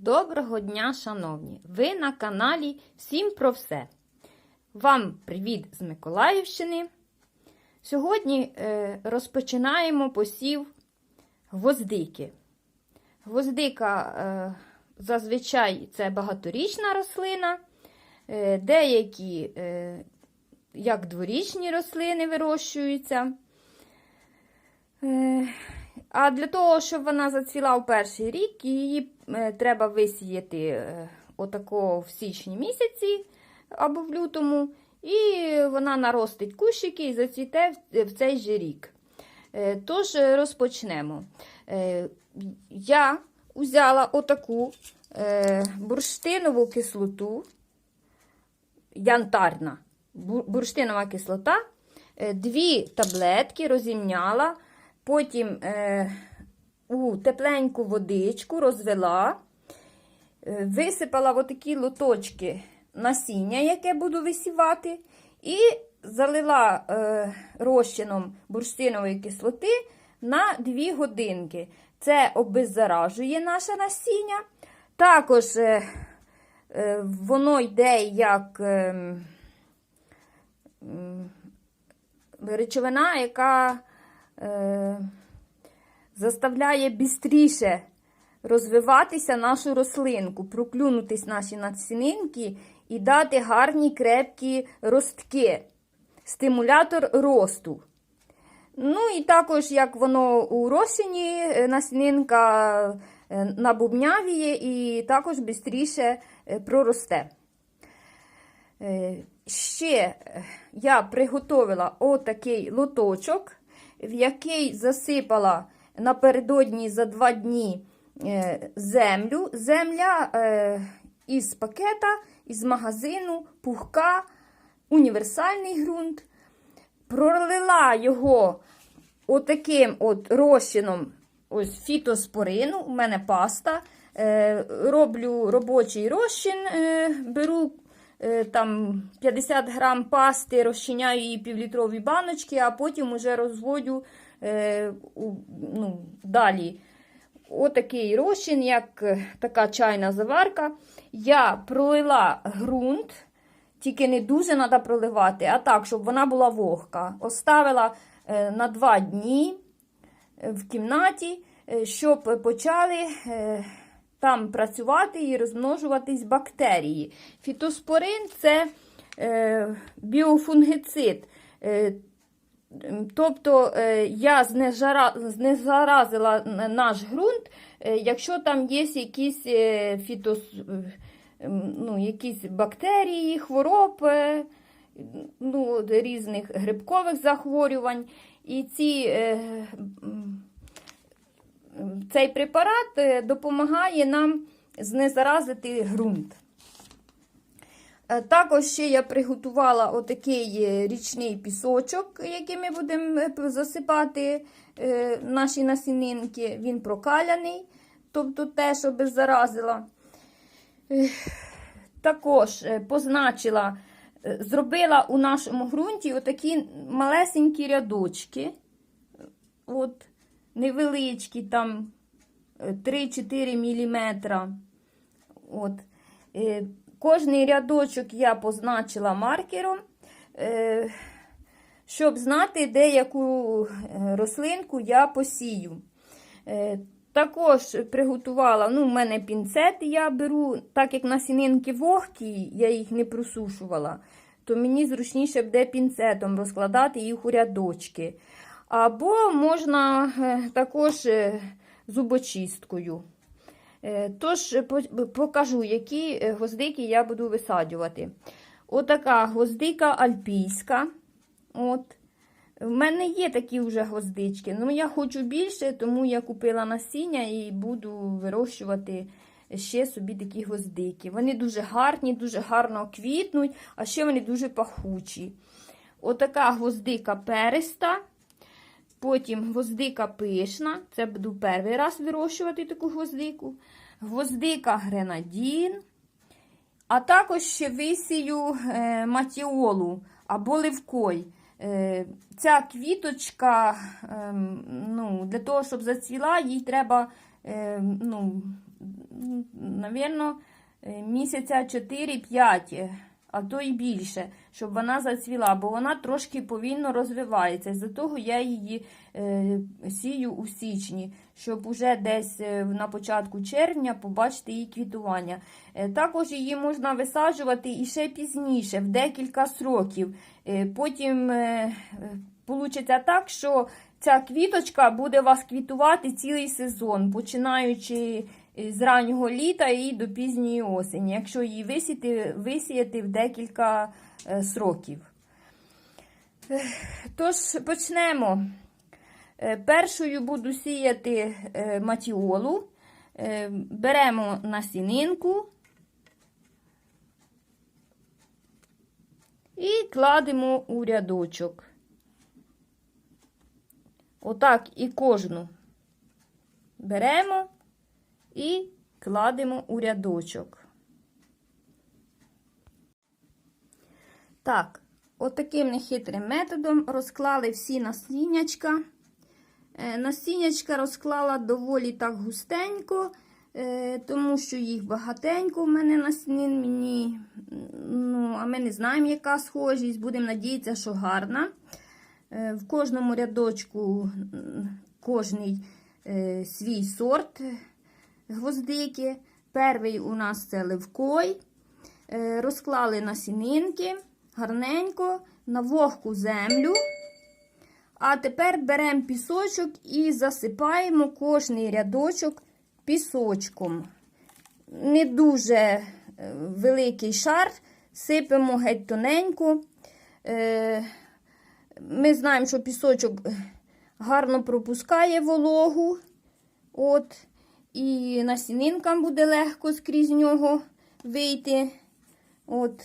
Доброго дня, шановні! Ви на каналі Всім про все. Вам привіт з Миколаївщини. Сьогодні е, розпочинаємо посів гвоздики. Гвоздика е, зазвичай це багаторічна рослина, е, деякі, як дворічні рослини, вирощуються. А для того, щоб вона зацвіла в перший рік, її треба висіяти е, отако в січні місяці або в лютому, і вона наростить кущики і зацвіте в, цей же рік. Е, Тож е, розпочнемо. Е, Я взяла отаку е, бурштинову кислоту, янтарна бурштинова кислота, е, дві таблетки розімняла. Потім е, у тепленьку водичку розвела, е, висипала отакі лоточки насіння, яке буду висівати, і залила е, розчином бурштинової кислоти на 2 годинки. Це обеззаражує наше насіння. Також е, воно йде як е, речовина, яка заставляє бістріше розвиватися нашу рослинку, проклюнутись наші насінинки і дати гарні крепкі ростки, стимулятор росту. Ну і також, як воно у розчині, е, насінинка е, набубнявіє і також проросте. Е, Ще е, я приготовила отакий лоточок, в який засипала напередодні за два дні е, землю. Земля е, із пакета, із магазину, пухка, універсальний ґрунт. Пролила його отаким от розчином ось фітоспорину, у мене паста. Е, роблю робочий розчин, беру там 50 грам пасти, розчиняю її півлітрові баночки, а потім уже розводю е, ну, далі. Отакий розчин, як е, така чайна заварка. Я пролила ґрунт, тільки не дуже треба проливати, а так, щоб вона була вогка. Оставила е, на 2 дні в кімнаті, щоб почали там працювати і розмножуватись бактерії. Фітоспорин це біофунгицид. Е, Тобто е, я знезаразила наш ґрунт, е, якщо там є якісь, е, фітос, е, ну, якісь бактерії, хвороб, е, ну, різних грибкових захворювань. І ці, е, цей препарат е, допомагає нам знезаразити ґрунт. Е, Також ще я приготувала отакий е, річний пісочок, який ми будемо е, засипати наші насінинки. Він прокаляний, тобто теж обеззаразила. Е, Також позначила, зробила у нашому ґрунті отакі малесенькі рядочки. От, невеличкі, там е, 3-4 мм. От. Кожний рядочок я позначила маркером, е, щоб знати, де яку е, рослинку я посію. Е, Також приготувала, ну, в мене пінцети я беру, так як насінинки вогкі, я їх не просушувала, то мені зручніше буде пінцетом розкладати їх у рядочки. Або можна також зубочисткою. Е, Тож е, покажу, які е, гвоздики я буду висаджувати. Отака гвоздика альпійська. От. В мене є такі вже гвоздички, але я хочу більше, тому я купила насіння і буду вирощувати ще собі такі гвоздики. Вони дуже гарні, дуже гарно квітнуть, а ще вони дуже пахучі. Отака гвоздика переста. Потім гвоздика пишна, це буду перший раз вирощувати таку гвоздику. Гвоздика гренадін. А також ще висію е, матіолу або ливкой. Е, ця квіточка, е, ну, для того, щоб зацвіла, їй треба е, ну, навірно, місяця 4-5, а то і більше, щоб вона зацвіла, бо вона трошки повільно розвивається. З-за того я її е, сію у січні, щоб уже десь е, на початку червня побачити її квітування. Е, також її можна висаджувати і ще пізніше, в декілька сроків. Е, потім е, так, що ця квіточка буде вас квітувати цілий сезон, починаючи з раннього літа і до пізньої осені, якщо її висіяти, висіяти в декілька е, сроків. Тож почнемо. Е, Першою буду сіяти е, матіолу. Е, Беремо насінинку і кладемо у рядочок. Отак і кожну беремо і кладемо у рядочок. Так, отаким нехитрим методом розклали всі насіннячка. Е, Насіннячка розклала доволі так густенько, е, тому що їх багатенько в мене насінин мені. Ну, а ми не знаємо, яка схожість. Будемо надіятися, що гарна. Е, В кожному рядочку кожний свій сорт гвоздики. Перший у нас це ливкой. Е, Розклали насінинки гарненько на вогку землю. А тепер беремо пісочок і засипаємо кожний рядочок пісочком. Не дуже е, великий шар, сипемо геть тоненько. Е, Ми знаємо, що пісочок гарно пропускає вологу. От, і насінинкам буде легко скрізь нього вийти. От,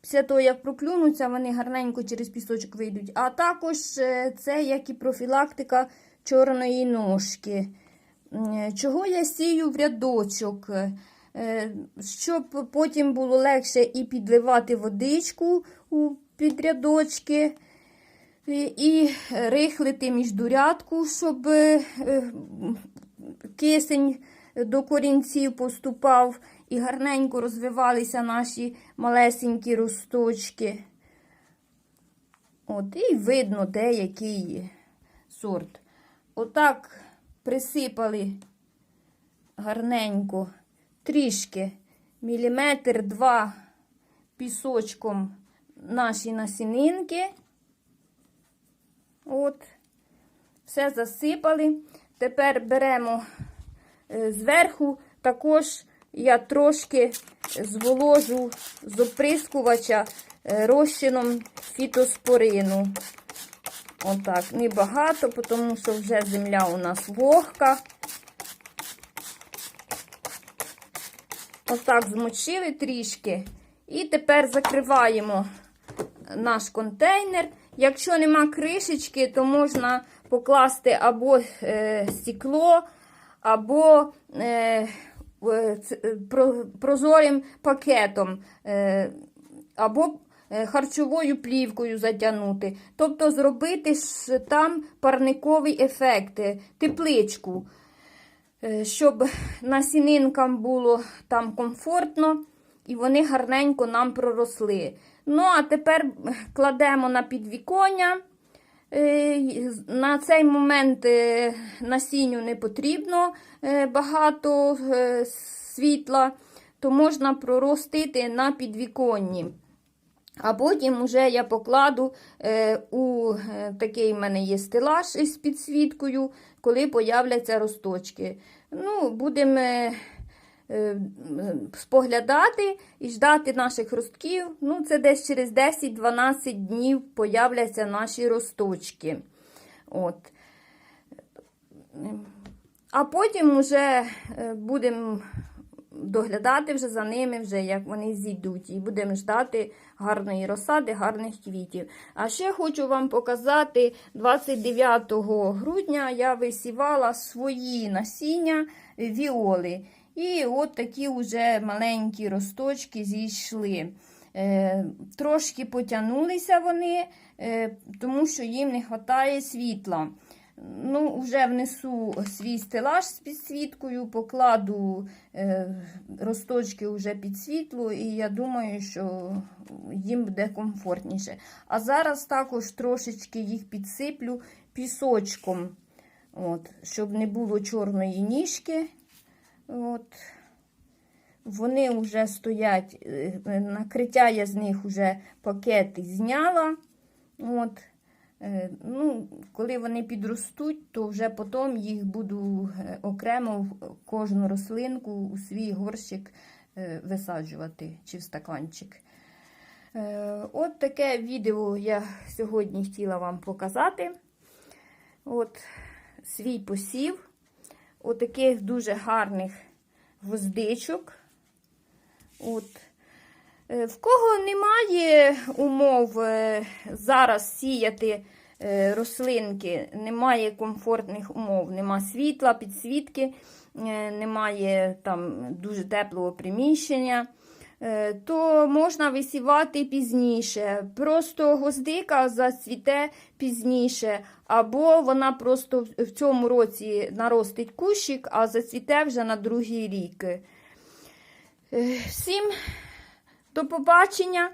Після того, як проклюнуться, вони гарненько через пісочок вийдуть. А також е, це як і профілактика чорної ножки. Чого я сію в рядочок? Е, Щоб потім було легше і підливати водичку у підрядочки, і, рихлити міждурядку, щоб е, е, кисень до корінців поступав і гарненько розвивалися наші малесенькі росточки. От, і видно, де який сорт. Отак присипали гарненько, трішки, міліметр два пісочком наші насінинки. От, все засипали. Тепер беремо е, зверху, також я трошки зволожу з оприскувача е, розчином фітоспорину. Отак, небагато, тому що вже земля у нас вогка. Отак змочили трішки. І тепер закриваємо наш контейнер. Якщо нема кришечки, то можна покласти або е, стекло, або е, е, прозорим пакетом, е, або е, харчовою плівкою затягнути. Тобто зробити там парниковий ефект, е, тепличку, щоб насінинкам було там комфортно і вони гарненько нам проросли. Ну, а тепер кладемо на підвіконня. Е, На цей момент е, насінню не потрібно е, багато світла, то можна проростити на підвіконні. А потім вже я покладу у такий в мене є стелаж із підсвіткою, коли появляться росточки. Ну, будемо споглядати і ждати наших ростків. Ну, це десь через 10-12 днів появляться наші росточки. От. А потім вже е, будемо доглядати вже за ними, вже як вони зійдуть, і будемо ждати гарної розсади, гарних квітів. А ще хочу вам показати, 29 грудня я висівала свої насіння віоли. І от такі вже маленькі росточки зійшли. Е, трошки потягнулися вони, е, тому що їм не вистачає світла. Ну, вже внесу свій стелаж з підсвіткою, покладу е, росточки вже під світло, і я думаю, що їм буде комфортніше. А зараз також трошечки їх підсиплю пісочком, от, щоб не було чорної ніжки. От. Вони вже стоять, е, накриття я з них вже пакети зняла. От. Е, Ну, коли вони підростуть, то вже потім їх буду е, окремо кожну рослинку у свій горщик е, висаджувати чи в стаканчик. Е, От таке відео я сьогодні хотіла вам показати. От свій посів. Отаких дуже гарних гвоздичок. От. Е, В кого немає умов е, зараз сіяти е, рослинки, немає комфортних умов, нема світла, підсвітки, немає там дуже теплого приміщення, то можна висівати пізніше. Просто гвоздика зацвіте пізніше, або вона просто в цьому році наростить кущик, а зацвіте вже на другий рік. Е, Всім до побачення,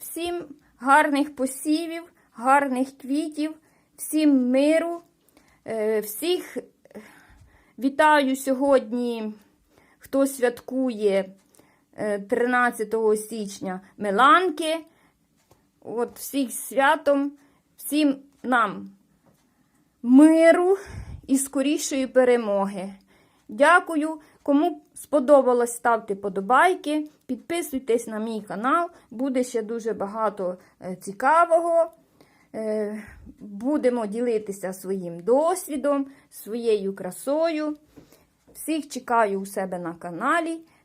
всім гарних посівів, гарних квітів, всім миру, Е, всіх вітаю сьогодні, хто святкує е, 13 січня Меланки. От всіх святом, всім нам миру і скорішої перемоги. Дякую. Кому сподобалось, ставте подобайки, підписуйтесь на мій канал, буде ще дуже багато е, цікавого. Е, Будемо ділитися своїм досвідом, своєю красою. Всіх чекаю у себе на каналі.